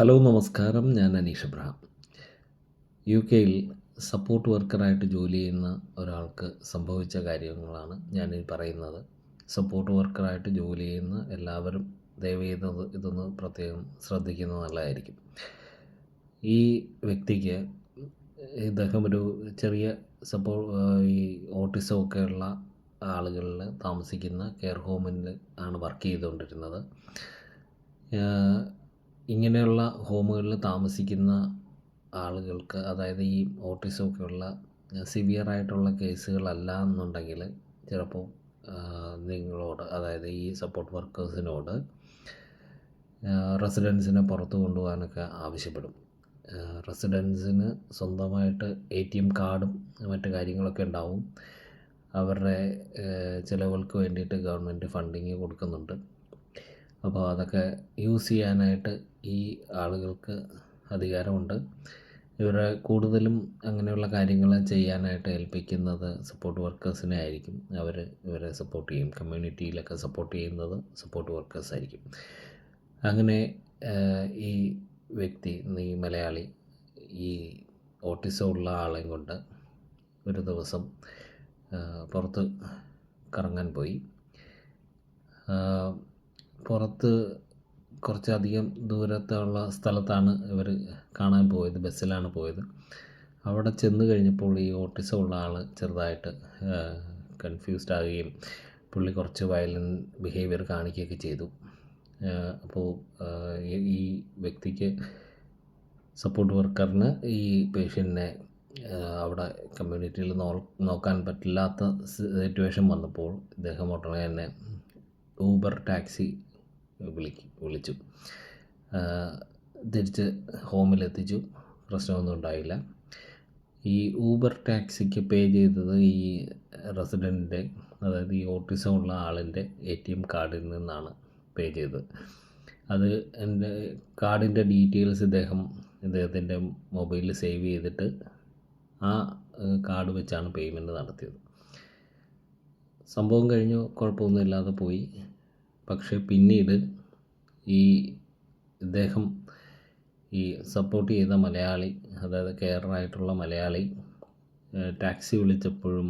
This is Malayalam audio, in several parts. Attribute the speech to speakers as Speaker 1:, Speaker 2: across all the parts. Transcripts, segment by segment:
Speaker 1: ഹലോ നമസ്കാരം. ഞാൻ അനീഷ് അബ്രഹാം. യു കെയിൽ സപ്പോർട്ട് വർക്കറായിട്ട് ജോലി ചെയ്യുന്ന ഒരാൾക്ക് സംഭവിച്ച കാര്യങ്ങളാണ് ഞാൻ പറയുന്നത്. സപ്പോർട്ട് വർക്കറായിട്ട് ജോലി ചെയ്യുന്ന എല്ലാവരും ദയവ് ചെയ്തത് ഇതൊന്ന് പ്രത്യേകം ശ്രദ്ധിക്കുന്നത് നല്ലതായിരിക്കും. ഈ വ്യക്തിക്ക് ഇദ്ദേഹം ഒരു ചെറിയ സപ്പോ ഈ ഓട്ടിസമൊക്കെ ഉള്ള ആളുകളിൽ താമസിക്കുന്ന കെയർ ഹോമിൽ ആണ് വർക്ക് ചെയ്തുകൊണ്ടിരുന്നത്. ഇങ്ങനെയുള്ള ഹോമുകളിൽ താമസിക്കുന്ന ആളുകൾക്ക് അതായത് ഈ ഓട്ടിസമൊക്കെ സിവിയർ ആയിട്ടുള്ള കേസുകളല്ല എന്നുണ്ടെങ്കിൽ ചിലപ്പോൾ നിങ്ങളോട് അതായത് ഈ സപ്പോർട്ട് വർക്കേഴ്സിനോട് റെസിഡൻസിനെ പുറത്ത് കൊണ്ടുപോകാനൊക്കെ ആവശ്യപ്പെടും. റെസിഡൻസിന് സ്വന്തമായിട്ട് എ ടി എം കാർഡും മറ്റു കാര്യങ്ങളൊക്കെ ഉണ്ടാവും. അവരുടെ ചിലവുകൾക്ക് വേണ്ടിയിട്ട് ഗവൺമെന്റ് ഫണ്ടിങ് കൊടുക്കുന്നുണ്ട്. അപ്പോൾ അതൊക്കെ യൂസ് ചെയ്യാനായിട്ട് ഈ ആളുകൾക്ക് അധികാരമുണ്ട്. ഇവരെ കൂടുതലും അങ്ങനെയുള്ള കാര്യങ്ങൾ ചെയ്യാനായിട്ട് ഏൽപ്പിക്കുന്നത് സപ്പോർട്ട് വർക്കേഴ്സിനെ ആയിരിക്കും. അവർ ഇവരെ സപ്പോർട്ട് ചെയ്യും. കമ്മ്യൂണിറ്റിയിലൊക്കെ സപ്പോർട്ട് ചെയ്യുന്നത് സപ്പോർട്ട് വർക്കേഴ്സ് ആയിരിക്കും. അങ്ങനെ ഈ വ്യക്തി ഈ മലയാളി ഈ ഓട്ടിസം ഉള്ള ആളെയും കൊണ്ട് ഒരു ദിവസം പുറത്ത് കറങ്ങാൻ പോയി. പുറത്ത് കുറച്ചധികം ദൂരത്തുള്ള സ്ഥലത്താണ് ഇവർ കാണാൻ പോയത് ബസ്സിലാണ് പോയത്. അവിടെ ചെന്ന് കഴിഞ്ഞപ്പോൾ ഈ ഓട്ടിസം ഉള്ള ആൾ ചെറുതായിട്ട് കൺഫ്യൂസ്ഡ് ആകുകയും പുള്ളി കുറച്ച് വയലന്റ് ബിഹേവിയർ കാണിക്കുകയൊക്കെ ചെയ്തു. അപ്പോൾ ഈ വ്യക്തിക്ക് സപ്പോർട്ട് വർക്കറിന് ഈ പേഷ്യന്റിനെ അവിടെ കമ്മ്യൂണിറ്റിയിൽ നോ നോക്കാൻ പറ്റില്ലാത്ത സിറ്റുവേഷൻ വന്നപ്പോൾ ഇദ്ദേഹം ഉടനെ തന്നെ ഊബർ ടാക്സി വിളിക്കും വിളിച്ചു. തിരിച്ച് ഹോമിലെത്തിച്ചു. പ്രശ്നമൊന്നും ഉണ്ടായില്ല. ഈ ഊബർ ടാക്സിക്ക് പേ ചെയ്തത് ഈ റെസിഡന്റിന്റെ അതായത് ഈ ഓട്ടിസം ഉള്ള ആളിന്റെ എ ടി എം കാർഡിൽ നിന്നാണ് പേ ചെയ്തത്. അത് എന്റെ കാർഡിന്റെ ഡീറ്റെയിൽസ് ഇദ്ദേഹം ഇദ്ദേഹത്തിന്റെ മൊബൈലിൽ സേവ് ചെയ്തിട്ട് ആ കാർഡ് വെച്ചാണ് പേയ്മെന്റ് നടത്തിയത്. സംഭവം കഴിഞ്ഞു കുഴപ്പമൊന്നുമില്ലാതെ പോയി. പക്ഷേ പിന്നീട് ഈ ഇദ്ദേഹം ഈ സപ്പോർട്ട് ചെയ്ത മലയാളി അതായത് കെയറായിട്ടുള്ള മലയാളി ടാക്സി വിളിച്ചപ്പോഴും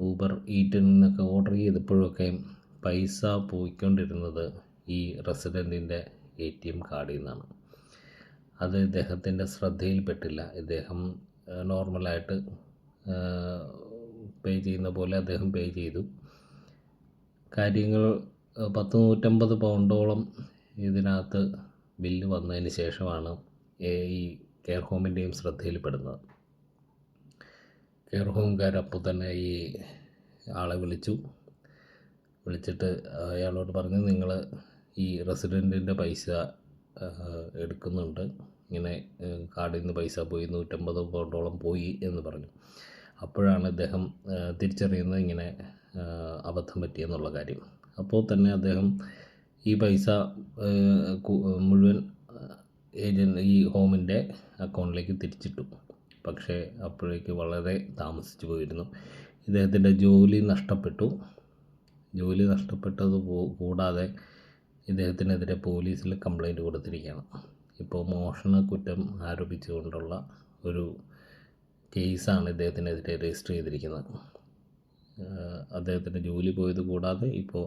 Speaker 1: ഊബർ ഈറ്റിൽ നിന്നൊക്കെ ഓർഡർ ചെയ്തപ്പോഴൊക്കെ പൈസ പോയിക്കൊണ്ടിരുന്നത് ഈ റെസിഡന്റിന്റെ എ ടി എം കാർഡിൽ നിന്നാണ്. അത് ഇദ്ദേഹത്തിന്റെ ശ്രദ്ധയിൽപ്പെട്ടില്ല. ഇദ്ദേഹം നോർമലായിട്ട് പേ ചെയ്യുന്ന പോലെ അദ്ദേഹം പേ ചെയ്തു. കാര്യങ്ങൾ പത്ത് നൂറ്റമ്പത് പൗണ്ടോളം ഇതിനകത്ത് ബില്ല് വന്നതിന് ശേഷമാണ് ഈ കെയർ ഹോമിന്റെയും ശ്രദ്ധയിൽപ്പെടുന്നത്. കെയർ ഹോംകാർ അപ്പോൾ തന്നെ ഈ ആളെ വിളിച്ചു. വിളിച്ചിട്ട് അയാളോട് പറഞ്ഞു നിങ്ങൾ ഈ റെസിഡന്റിന്റെ പൈസ എടുക്കുന്നുണ്ട്. ഇങ്ങനെ കാർഡിൽ നിന്ന് പൈസ പോയി നൂറ്റമ്പത് പൗണ്ടോളം പോയി എന്ന് പറഞ്ഞു. അപ്പോഴാണ് അദ്ദേഹം തിരിച്ചറിയുന്നത് ഇങ്ങനെ അബദ്ധം പറ്റിയെന്നുള്ള കാര്യം. അപ്പോൾ തന്നെ അദ്ദേഹം ഈ പൈസ മുഴുവൻ ഏജന്റ് ഈ ഹോമിന്റെ അക്കൗണ്ടിലേക്ക് തിരിച്ചിട്ടു. പക്ഷേ അപ്പോഴേക്ക് വളരെ താമസിച്ചു പോയിരുന്നു. ഇദ്ദേഹത്തിന്റെ ജോലി നഷ്ടപ്പെട്ടു. ജോലി നഷ്ടപ്പെട്ടത് കൂടാതെ ഇദ്ദേഹത്തിനെതിരെ പോലീസിൽ കംപ്ലൈന്റ് കൊടുത്തിരിക്കുകയാണ്. ഇപ്പോൾ മോഷണ കുറ്റം ആരോപിച്ചുകൊണ്ടുള്ള ഒരു കേസാണ് ഇദ്ദേഹത്തിനെതിരെ രജിസ്റ്റർ ചെയ്തിരിക്കുന്നത്. അദ്ദേഹത്തിന്റെ ജോലി പോയത് കൂടാതെ ഇപ്പോൾ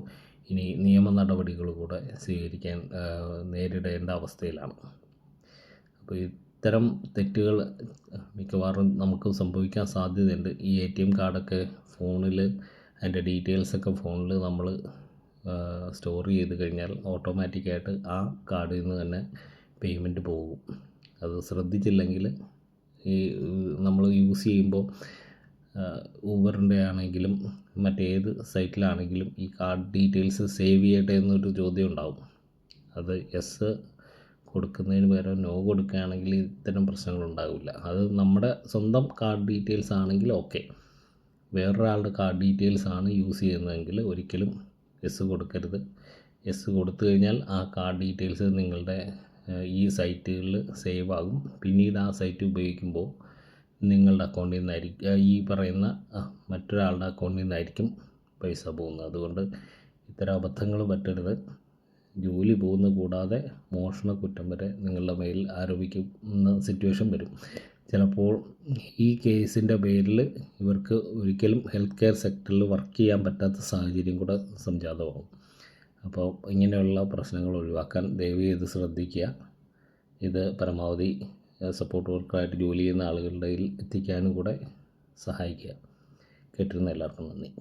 Speaker 1: ഇനി നിയമ നടപടികൾ കൂടെ സ്വീകരിക്കാൻ നേരിടേണ്ട അവസ്ഥയിലാണ്. അപ്പോൾ ഇത്തരം തെറ്റുകൾ മിക്കവാറും നമുക്ക് സംഭവിക്കാൻ സാധ്യതയുണ്ട്. ഈ എ ടി എം കാർഡൊക്കെ ഫോണിൽ അതിന്റെ ഡീറ്റെയിൽസൊക്കെ ഫോണിൽ നമ്മൾ സ്റ്റോർ ചെയ്ത് കഴിഞ്ഞാൽ ഓട്ടോമാറ്റിക്കായിട്ട് ആ കാർഡിൽ നിന്ന് തന്നെ പേയ്മെന്റ് പോകും. അത് ശ്രദ്ധിച്ചില്ലെങ്കിൽ ഈ നമ്മൾ യൂസ് ചെയ്യുമ്പോൾ ഊബറിന്റെ ആണെങ്കിലും മറ്റേത് സൈറ്റിലാണെങ്കിലും ഈ കാർഡ് ഡീറ്റെയിൽസ് സേവ് ചെയ്യട്ടെ എന്നൊരു ചോദ്യം ഉണ്ടാവും. അത് എസ് കൊടുക്കുന്നതിന് പകരം നോ കൊടുക്കുകയാണെങ്കിൽ ഇത്തരം പ്രശ്നങ്ങളുണ്ടാവില്ല അത് നമ്മുടെ സ്വന്തം കാർഡ് ഡീറ്റെയിൽസ് ആണെങ്കിൽ ഓക്കെ വേറൊരാളുടെ കാർഡ് ഡീറ്റെയിൽസ് ആണ് യൂസ് ചെയ്യുന്നതെങ്കിൽ ഒരിക്കലും എസ് കൊടുക്കരുത്. എസ് കൊടുത്തു കഴിഞ്ഞാൽ ആ കാർഡ് ഡീറ്റെയിൽസ് നിങ്ങളുടെ ഈ സൈറ്റുകളിൽ സേവ് ആകും. പിന്നീട് ആ സൈറ്റ് ഉപയോഗിക്കുമ്പോൾ നിങ്ങളുടെ അക്കൗണ്ടിൽ നിന്നായിരിക്കും ഈ പറയുന്ന മറ്റൊരാളുടെ അക്കൗണ്ടിൽ നിന്നായിരിക്കും പൈസ പോകുന്നത്. അതുകൊണ്ട് ഇത്തരം അബദ്ധങ്ങൾ പറ്റരുത്. ജോലി പോകുന്നത് കൂടാതെ മോഷണ കുറ്റം വരെ നിങ്ങളുടെ മേൽ ആരോപിക്കുന്ന സിറ്റുവേഷൻ വരും. ചിലപ്പോൾ ഈ കേസിന്റെ പേരിൽ ഇവർക്ക് ഒരിക്കലും ഹെൽത്ത് കെയർ സെക്ടറിൽ വർക്ക് ചെയ്യാൻ പറ്റാത്ത സാഹചര്യം കൂടെ സംജാതമാകും. അപ്പോൾ ഇങ്ങനെയുള്ള പ്രശ്നങ്ങൾ ഒഴിവാക്കാൻ ദയവ് ചെയ്ത് ശ്രദ്ധിക്കുക. ഇത് പരമാവധി സപ്പോർട്ട് വർക്കായിട്ട് ജോലി ചെയ്യുന്ന ആളുകളുടെ കയ്യിൽ എത്തിക്കാനും കൂടെ സഹായിക്കുക. കേട്ടിരുന്ന എല്ലാവർക്കും നന്ദി.